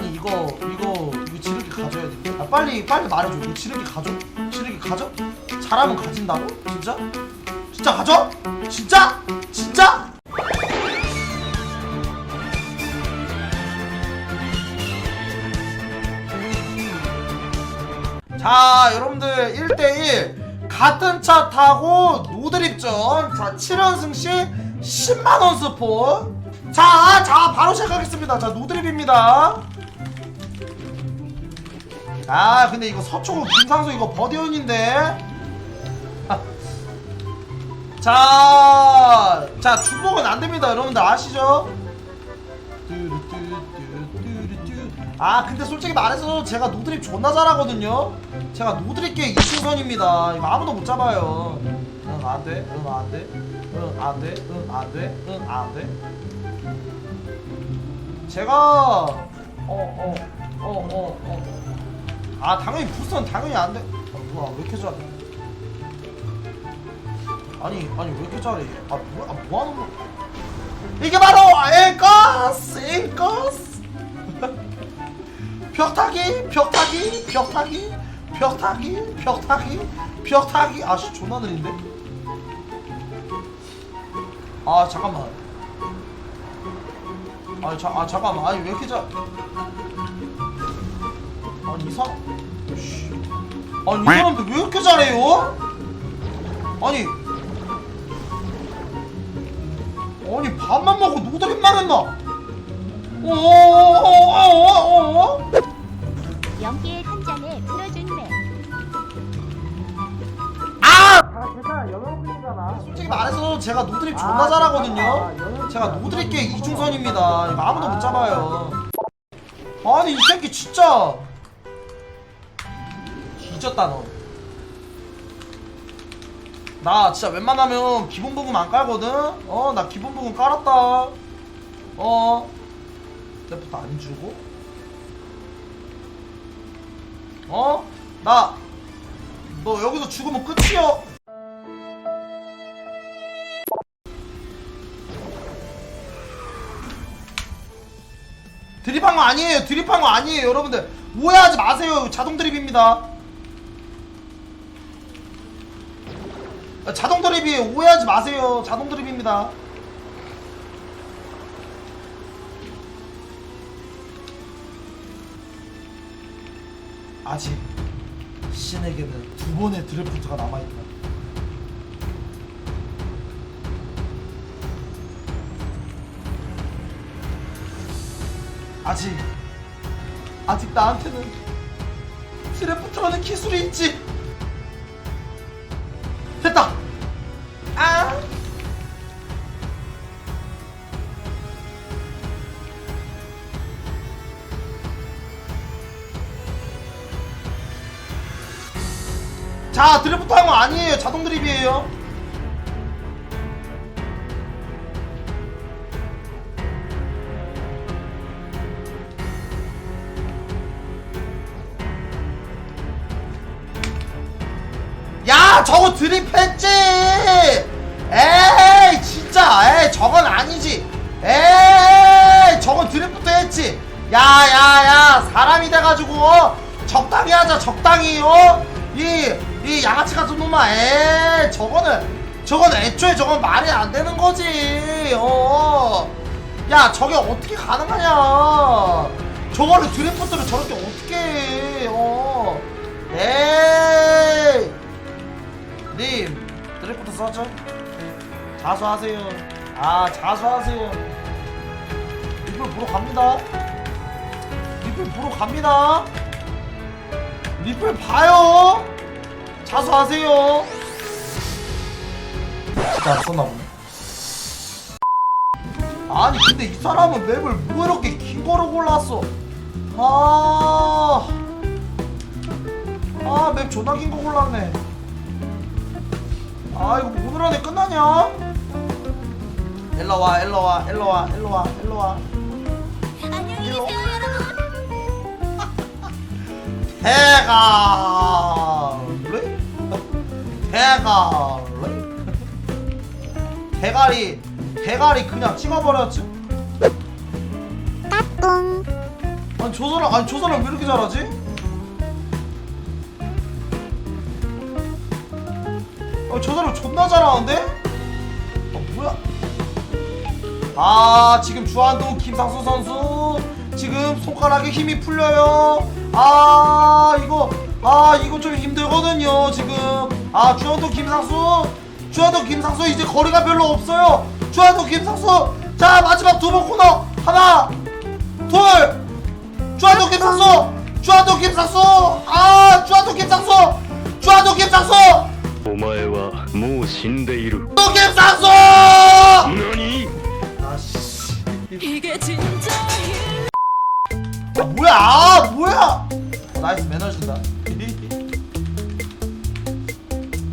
아니 이거 이거 이거 지르기 가져야 돼. 아, 빨리 빨리 말해줘. 이거 지르기 가져? 지르기 가져? 잘하면 가진다고? 진짜? 진짜 가져? 진짜? 진짜? 자 여러분들 1대1 같은 차 타고 노드립전 자 7연승 시 10만원 스폰 자, 자 바로 시작하겠습니다 자 노드립입니다 아 근데 이거 서초구 김상수 이거 버디언인데 자, 자 중복은 안 됩니다, 여러분들 아시죠? 아, 근데 솔직히 말해서 제가 노드립 존나 잘하거든요. 제가 노드립계 이충선입니다. 이거 아무도 못 잡아요. 응, 안 돼, 응, 안 돼, 응, 안 돼, 응, 안 돼, 응, 안 돼. 제가 어, 어, 어, 어, 어. 아, 당연히 부스는 당연히 안 돼. 아, 뭐야, 왜 이렇게 잘해? 아니 아니 왜 이렇게 잘해? 아 뭐야 아, 뭐 하는 거? 이게 바로 인코스 인코스 벽타기 벽타기 벽타기 벽타기 벽타기 벽타기 아씨 존나 느린데? 아 잠깐만 아니 자, 아 잠깐만 아니 왜 이렇게 잘 아니 이상 씨. 아니 이 사람들 왜 이렇게 잘해요? 아니 아니 밥만 먹고 노드립만 했나? 어어어어어어 연기의 한 장에 틀어준 맵. 아! 괜찮아 영영분이잖아 솔직히 말해서 제가 노드립 존나 잘하거든요 제가 노드립계 이중선입니다 이거 아무도 못 잡아요 아니 이 새끼 진짜 뒤졌다 너 나 진짜 웬만하면 기본 부금 안 깔거든? 어, 나 기본 부금 깔았다. 어. 레프트 안 주고. 어? 나, 너 여기서 죽으면 끝이여. 드립한 거 아니에요. 드립한 거 아니에요. 여러분들. 오해하지 마세요. 자동 드립입니다. 자동 드립이에요. 오해하지 마세요. 자동 드립입니다. 아직 신에게는 두 번의 드래프트가 남아있다. 아직 아직 나한테는 드래프트라는 기술이 있지. 자, 드래프트 한거 아니에요. 자동 드립이에요. 야, 저거 드립했지. 에이, 진짜. 에이, 저건 아니지. 에이, 저건 드립부터 했지. 야, 야, 야, 사람이 돼가지고 어? 적당히 하자, 적당히. 어? 이, 이 양아치 같은 놈아. 에이, 저거는, 저건 애초에 저건 말이 안 되는 거지. 어. 야, 저게 어떻게 가능하냐. 저거를 드래프트를 저렇게 어떻게 해. 어. 에이. 님 드래프트 썼죠? 자수하세요 아 자수하세요 리플 보러 갑니다 리플 보러 갑니다 리플 봐요 자수하세요 진짜 안 썼나 보네 아니 근데 이 사람은 맵을 뭐 이렇게 긴 거를 골랐어 아... 아, 맵 존나 긴 거 골랐네. 아 이거 오늘 안에 끝나냐? 일로 와 일로 와 일로 와 일로 와 일로 와 안녕히 일로. 계세요, 여러분. 대가리 대가리 대가리 대가리 그냥 찍어버렸지 아니 저 사람 아니 저 사람 왜 이렇게 잘하지? 아, 저 사람 존나 잘하는데? 어, 뭐야? 아, 지금 주한동 김상수 선수 지금 손가락에 힘이 풀려요. 아, 이거 아, 이거 좀 힘들거든요, 지금. 아, 주한동 김상수 주한동 김상수 이제 거리가 별로 없어요. 주한동 김상수 자, 마지막 두 번 코너. 하나, 둘. 주한동 김상수 주한동 김상수 아, 주한동 김상수 주한동 김상수 お前はもう死んでいる 또 김상수! 何 아씨. 이게 진짜 힘 아 뭐야? 아 뭐야? 어, 나이스 매너 준다.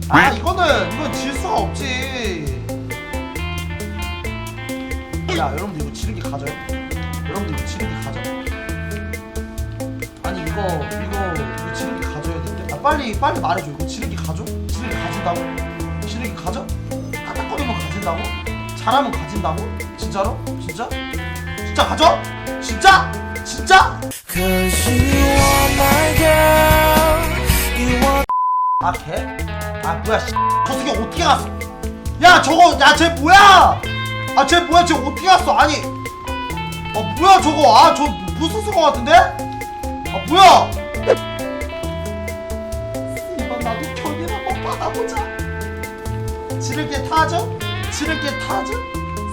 아 이거는 이건 질 수가 없지. 야 여러분들 이거 지르기 가져요. 여러분들 이거 지르기 가져. 아니 이거 이거 이거 지르기 가져야 되는데. 아 빨리 빨리 말해줘. 이거 지르기 가져? 지르기 가진다고? 지르기 가져? 까딱거리면 가진다고? 잘하면 가진다고? 진짜로? 진짜? 진짜 가져? 진짜? 진짜? 아 개? 아 뭐야 씨. 저 새끼 어떻게 갔어? 야 저거 야 쟤 뭐야? 아 쟤 뭐야 쟤 어떻게 갔어? 아니 아 뭐야 저거 아 저 무슨 쓴거 같은데? 아 뭐야? 이번 나도 견인 한번 받아보자 지를게 타죠? 지를게 타죠?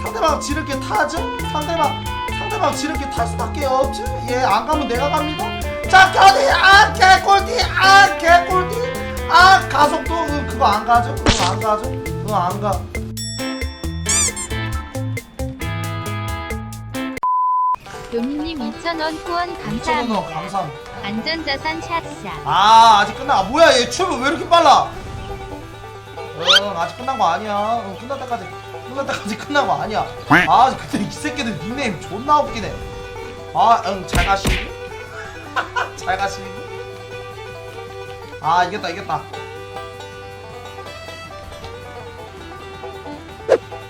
상대방 지를게 타죠? 상대방 상대방 지를게 탈 수밖에 없죠? 예안 가면 내가 갑니다 자 견인 아 개꼴디 아 개꼴디 아 가속도 응, 그거 안 가죠? 그거 안 가죠? 그거 안 가. 도미님 2,000원 후원 감사합니다. 원 감사합니다. 안전자산 샷샷. 아 아직 끝나. 아, 뭐야 얘 춤을 왜 이렇게 빨라? 응 아직 끝난 거 아니야. 응, 끝날 때까지 끝날 때까지 끝난 거 아니야. 아 근데 이 새끼들 닉네임 존나 웃기네. 아응잘 가시고 잘 가시고. 아 이겼다 이겼다.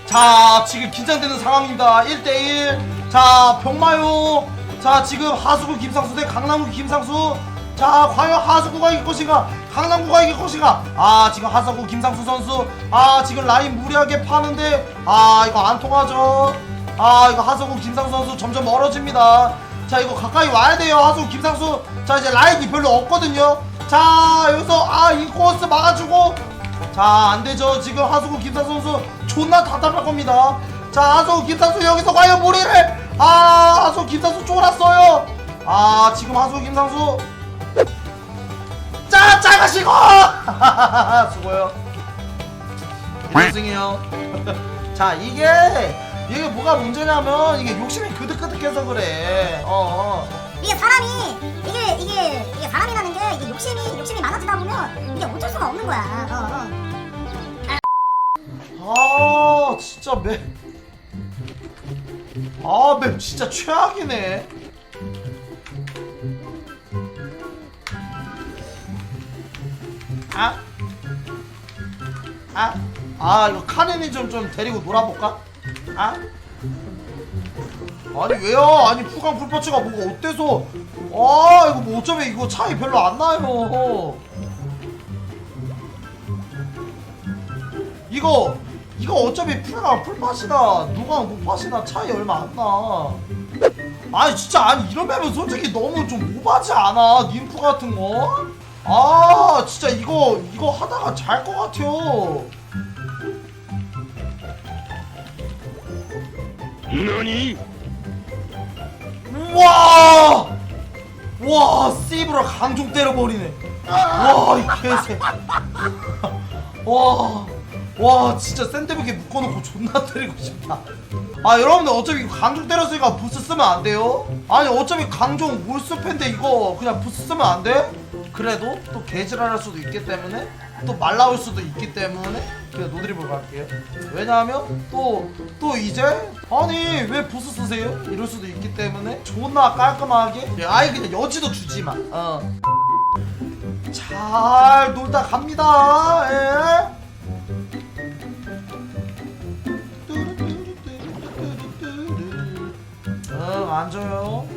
자 지금 긴장되는 상황입니다 1대1 자 병마요 자 지금 하수구 김상수 대 강남구 김상수 자 과연 하수구가 이길 것인가? 강남구가 이길 것인가? 아 지금 하수구 김상수 선수. 아 지금 라인 무리하게 파는데 아 이거 안 통하죠? 아 이거 하수구 김상수 선수 점점 멀어집니다. 자 이거 가까이 와야 돼요 하수구 김상수. 자 이제 라인이 별로 없거든요. 자 여기서 아 인코스 막아주고. 자 안되죠. 지금 하수구 김상수 선수 존나 답답할 겁니다. 자 하수구 김상수 여기서 과연 무리를? 아 하수구 김상수 쫄았어요. 아 지금 하수구 김상수 자 작으시고 수고요 1승이요 자 이게 이게 뭐가 문제냐면 이게 욕심이 그득그득해서 그래 어, 어. 이게 사람이 이게 이게 이게 사람이라는 게 이게 욕심이 욕심이 많아지다 보면 이게 어쩔 수가 없는 거야. 어, 어. 아 진짜 맵. 아, 맵 진짜 최악이네. 아? 아? 아, 이거 카네니 좀, 좀 데리고 놀아볼까? 아? 아니, 왜요? 아니, 풀강 풀퍼츠가 뭐가 어때서? 아, 이거 뭐 어쩌면 이거 차이 별로 안 나요. 이거 이거 어차피 풀가 풀팟이나 누가 무팟이나 차이 얼마 안 나. 아니 진짜 아니 맵은 솔직히 너무 좀 오바지 않아 님프 같은 거? 아 진짜 이거 이거 하다가 잘 것 같아요. 何 우와 와 씨브로 강종 때려버리네. 와 이 개새. 와. 와 진짜 샌드백에 묶어놓고 존나 때리고 싶다 아 여러분들 어차피 강종 때렸으니까 부스 쓰면 안 돼요? 아니 어차피 강종 울스팬데 이거 그냥 부스 쓰면 안 돼? 그래도 또 개지랄할 수도 있기 때문에 또 말라올 수도 있기 때문에 그냥 노드립을 갈게요 왜냐하면 또 또 이제 아니 왜 부스 쓰세요? 이럴 수도 있기 때문에 존나 깔끔하게 아예 그냥 여지도 주지마 어. 잘 놀다 갑니다 예? 응, 앉아요.